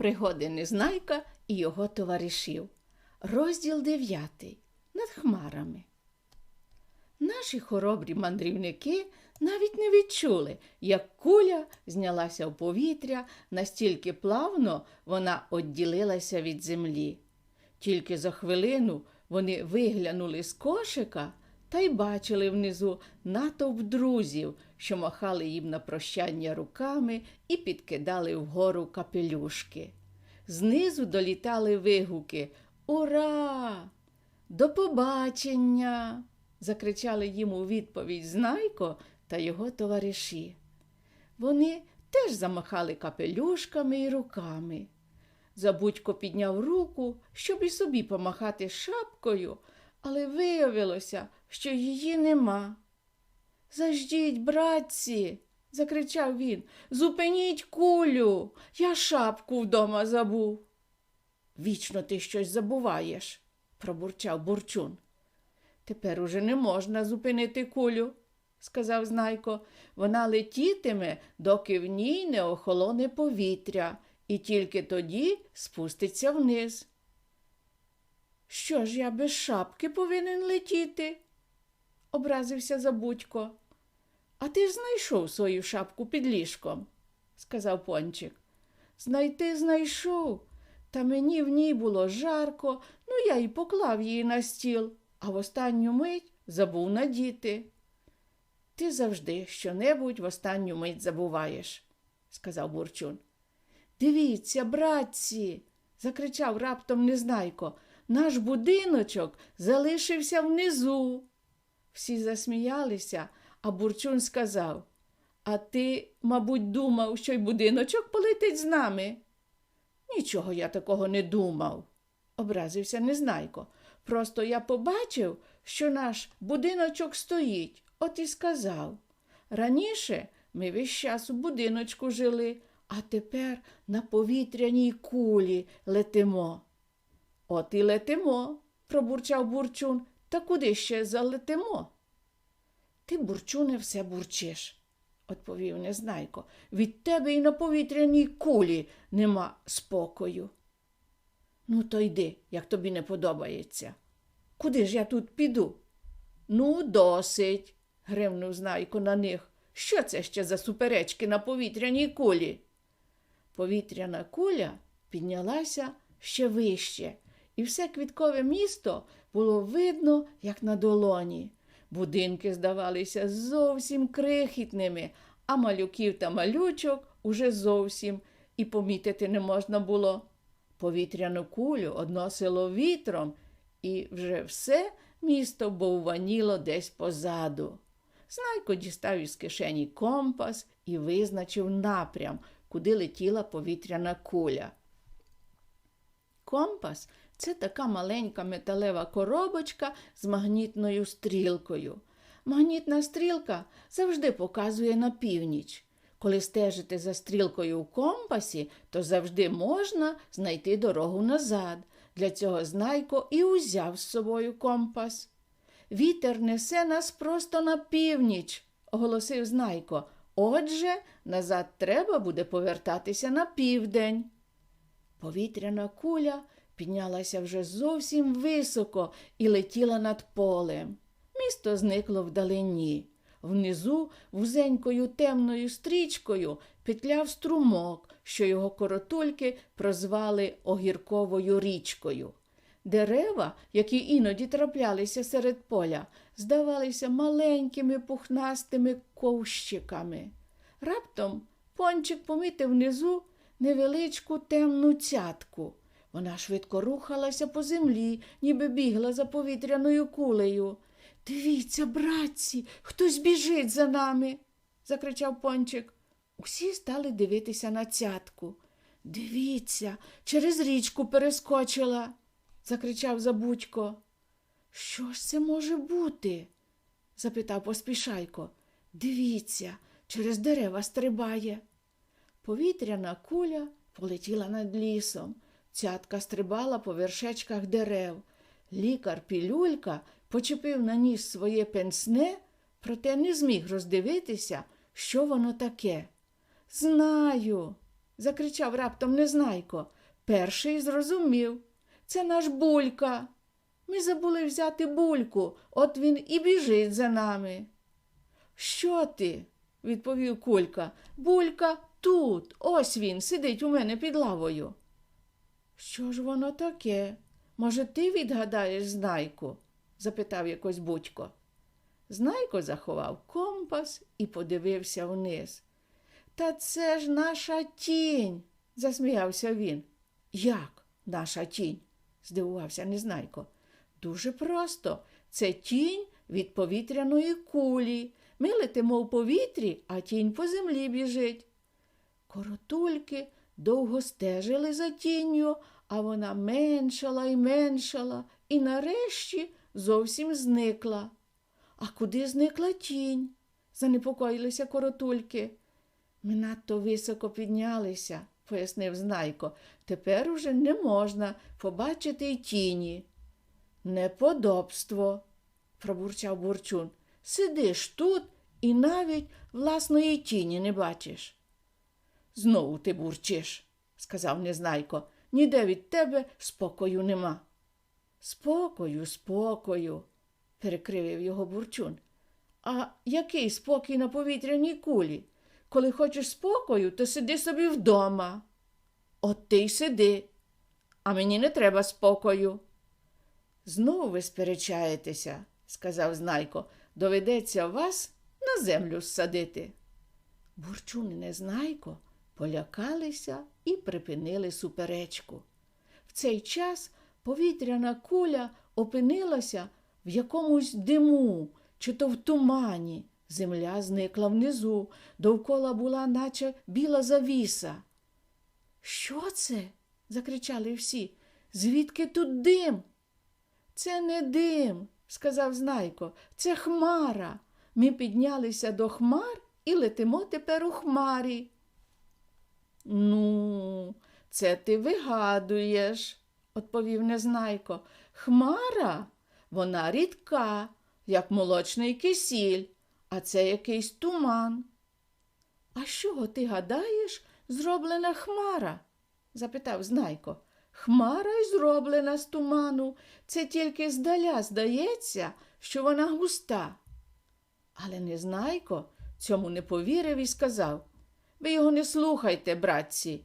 Пригоди Незнайка і його товаришів. Розділ дев'ятий. Над хмарами. Наші хоробрі мандрівники навіть не відчули, як куля знялася в повітря, настільки плавно вона відділилася від землі. Тільки за хвилину вони виглянули з кошика та й бачили внизу натовп друзів, що махали їм на прощання руками і підкидали вгору капелюшки. Знизу долітали вигуки Ура! До побачення! закричали їм у відповідь Знайко та його товариші. Вони теж замахали капелюшками і руками. Забудько підняв руку, щоб і собі помахати шапкою, але виявилося, що її нема. Заждіть, братці, закричав він. Зупиніть кулю. Я шапку вдома забув. Вічно ти щось забуваєш, пробурчав бурчун. Тепер уже не можна зупинити кулю, сказав Знайко. Вона летітиме, доки в ній не охолоне повітря, і тільки тоді спуститься вниз. Що ж я без шапки повинен летіти? Образився Забудько. А ти ж знайшов свою шапку під ліжком, сказав пончик. Знайти знайшов, та мені в ній було жарко, ну я й поклав її на стіл, а в останню мить забув надіти. Ти завжди щонебудь в останню мить забуваєш, сказав Бурчун. Дивіться, братці, закричав раптом Незнайко, наш будиночок залишився внизу. Всі засміялися, а Бурчун сказав А ти, мабуть, думав, що й будиночок полетить з нами? Нічого я такого не думав, образився Незнайко. Просто я побачив, що наш будиночок стоїть, от і сказав. Раніше ми весь час у будиночку жили, а тепер на повітряній кулі летимо. От і летимо, пробурчав бурчун. Та куди ще залетимо? Ти, бурчуне, все бурчиш, відповів Незнайко. Від тебе і на повітряній кулі нема спокою. Ну, то йди, як тобі не подобається. Куди ж я тут піду? Ну, досить, гримнув Знайко на них. Що це ще за суперечки на повітряній кулі? Повітряна куля піднялася ще вище, і все квіткове місто було видно, як на долоні. Будинки здавалися зовсім крихітними, а малюків та малючок уже зовсім і помітити не можна було. Повітряну кулю односило вітром, і вже все місто бовваніло десь позаду. Знайко дістав із кишені компас і визначив напрям, куди летіла повітряна куля. Компас це така маленька металева коробочка з магнітною стрілкою. Магнітна стрілка завжди показує на північ. Коли стежите за стрілкою у компасі, то завжди можна знайти дорогу назад. Для цього Знайко і узяв з собою компас. Вітер несе нас просто на північ, оголосив Знайко. Отже, назад треба буде повертатися на південь. Повітряна куля піднялася вже зовсім високо і летіла над полем. Місто зникло вдалині. Внизу вузенькою темною стрічкою петляв струмок, що його коротульки прозвали огірковою річкою. Дерева, які іноді траплялися серед поля, здавалися маленькими пухнастими ковщиками. Раптом пончик помітив внизу невеличку темну цятку. Вона швидко рухалася по землі, ніби бігла за повітряною кулею. Дивіться, братці, хтось біжить за нами, закричав пончик. Усі стали дивитися на цятку. Дивіться, через річку перескочила, закричав Забудько. Що ж це може бути? запитав поспішайко. Дивіться, через дерева стрибає. Повітряна куля полетіла над лісом. Цятка стрибала по вершечках дерев. Лікар Пілюлька почепив на ніс своє пенсне, проте не зміг роздивитися, що воно таке. Знаю, закричав раптом Незнайко. Перший зрозумів. Це наш булька. Ми забули взяти бульку, от він і біжить за нами. Що ти? відповів Кулька. Булька тут. Ось він сидить у мене під лавою. Що ж воно таке? Може, ти відгадаєш знайку? запитав якось Будько. Знайко заховав компас і подивився вниз. Та це ж наша тінь, засміявся він. Як наша тінь? здивувався Незнайко. Дуже просто. Це тінь від повітряної кулі. Ми летимо в повітрі, а тінь по землі біжить. Коротульки довго стежили за тінню, а вона меншала і меншала, і нарешті зовсім зникла. А куди зникла тінь? занепокоїлися коротульки. Ми надто високо піднялися, пояснив Знайко. Тепер уже не можна побачити й тіні. Неподобство, пробурчав Бурчун. Сидиш тут і навіть власної тіні не бачиш. Знову ти бурчиш, сказав Незнайко. Ніде від тебе спокою нема. Спокою, спокою, перекривив його бурчун. А який спокій на повітряній кулі? Коли хочеш спокою, то сиди собі вдома. От ти й сиди, а мені не треба спокою. Знову ви сперечаєтеся, сказав Знайко. Доведеться вас на землю ссадити. Бурчун і Незнайко полякалися і припинили суперечку. В цей час повітряна куля опинилася в якомусь диму чи то в тумані. Земля зникла внизу, довкола була, наче біла завіса. Що це? закричали всі. Звідки тут дим? Це не дим, сказав Знайко, це хмара. Ми піднялися до хмар і летимо тепер у хмарі. Ну, це ти вигадуєш, відповів Незнайко. Хмара, вона рідка, як молочний кисіль, а це якийсь туман. А чого ти гадаєш, зроблена хмара? запитав Знайко. Хмара й зроблена з туману, це тільки здаля здається, що вона густа. Але Незнайко цьому не повірив і сказав ви його не слухайте, братці.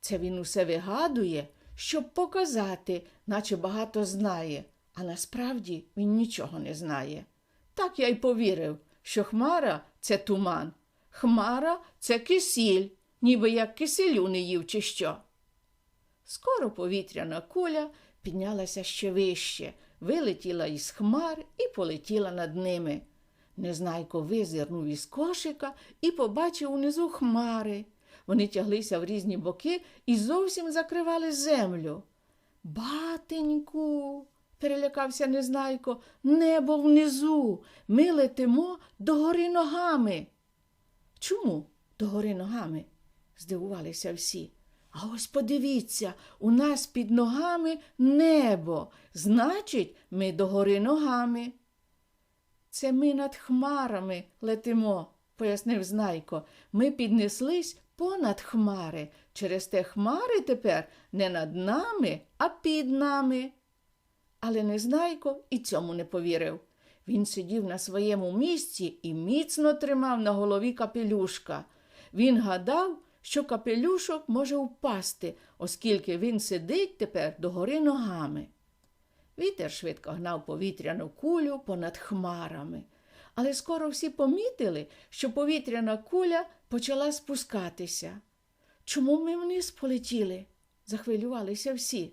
Це він усе вигадує, щоб показати, наче багато знає, а насправді він нічого не знає. Так я й повірив, що хмара це туман, хмара це кисіль, ніби як киселю не їв, чи що. Скоро повітряна куля піднялася ще вище, вилетіла із хмар і полетіла над ними. Незнайко визирнув із кошика і побачив унизу хмари. Вони тяглися в різні боки і зовсім закривали землю. Батеньку, перелякався Незнайко, небо внизу. Ми летимо догори ногами. Чому догори ногами? здивувалися всі. А ось подивіться, у нас під ногами небо. Значить, ми догори ногами. Це ми над хмарами летимо, пояснив Знайко. Ми піднеслись понад хмари. Через те хмари тепер не над нами, а під нами. Але Незнайко і цьому не повірив. Він сидів на своєму місці і міцно тримав на голові капелюшка. Він гадав, що капелюшок може впасти, оскільки він сидить тепер догори ногами. Вітер швидко гнав повітряну кулю понад хмарами. Але скоро всі помітили, що повітряна куля почала спускатися. Чому ми вниз полетіли? захвилювалися всі.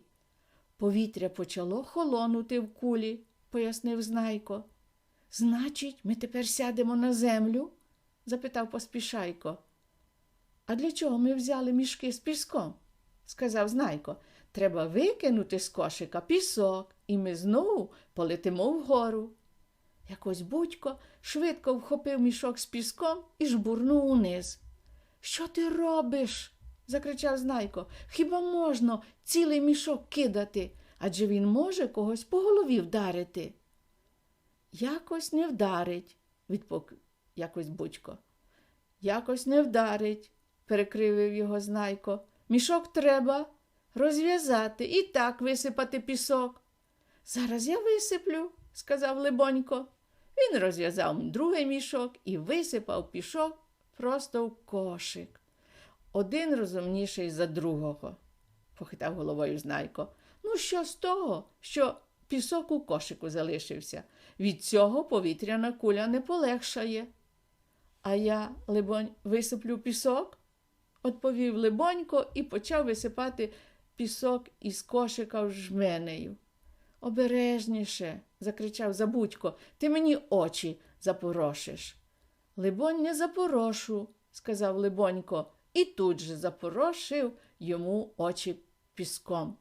Повітря почало холонути в кулі, пояснив Знайко. Значить, ми тепер сядемо на землю? запитав поспішайко. А для чого ми взяли мішки з піском? сказав Знайко. Треба викинути з кошика пісок, і ми знову полетимо вгору. Якось будько швидко вхопив мішок з піском і жбурнув униз. Що ти робиш? закричав Знайко. Хіба можна цілий мішок кидати? Адже він може когось по голові вдарити. Якось не вдарить, відповів якось будько. Якось не вдарить, перекривив його знайко. Мішок треба розв'язати і так висипати пісок. Зараз я висиплю, сказав Либонько. Він розв'язав другий мішок і висипав пішок просто в кошик. Один розумніший за другого, похитав головою знайко. Ну, що з того, що пісок у кошику залишився? Від цього повітряна куля не полегшає. А я, либонь, висиплю пісок? відповів Либонько і почав висипати пісок із кошика жменею. Обережніше, закричав Забудько, ти мені очі запорошиш. Либонь, не запорошу, сказав Либонько, і тут же запорошив йому очі піском.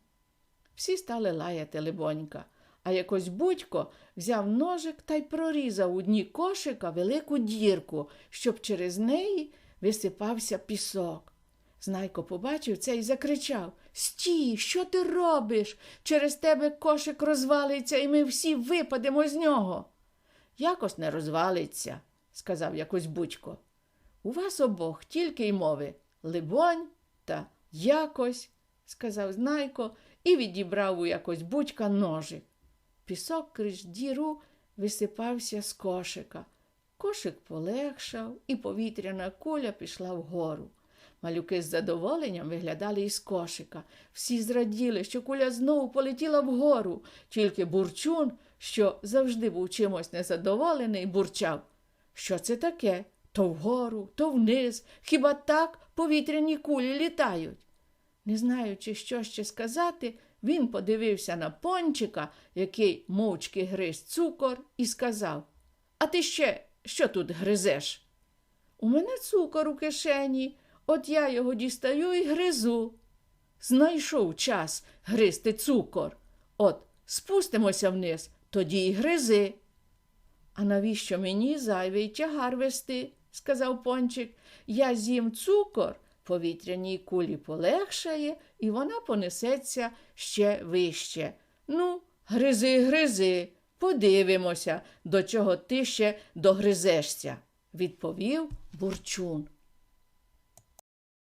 Всі стали лаяти Либонька, а якось Будько взяв ножик та й прорізав у дні кошика велику дірку, щоб через неї висипався пісок. Знайко побачив це і закричав Стій, що ти робиш? Через тебе кошик розвалиться, і ми всі випадемо з нього. Якось не розвалиться, сказав якось Будько. У вас обох тільки й мови либонь та якось, сказав Знайко і відібрав у якось Будька ножик. Пісок крізь діру висипався з кошика. Кошик полегшав, і повітряна куля пішла вгору. Малюки з задоволенням виглядали із кошика. Всі зраділи, що куля знову полетіла вгору, тільки бурчун, що завжди був чимось незадоволений, бурчав. Що це таке? То вгору, то вниз. Хіба так повітряні кулі літають? Не знаючи, що ще сказати, він подивився на пончика, який мовчки гриз цукор, і сказав А ти ще що тут гризеш? У мене цукор у кишені, от я його дістаю і гризу. Знайшов час гризти цукор. От спустимося вниз, тоді й гризи. А навіщо мені зайвий тягар вести? сказав пончик. Я з'їм цукор, повітряній кулі полегшає, і вона понесеться ще вище. Ну, гризи, гризи, подивимося, до чого ти ще догризешся, відповів бурчун.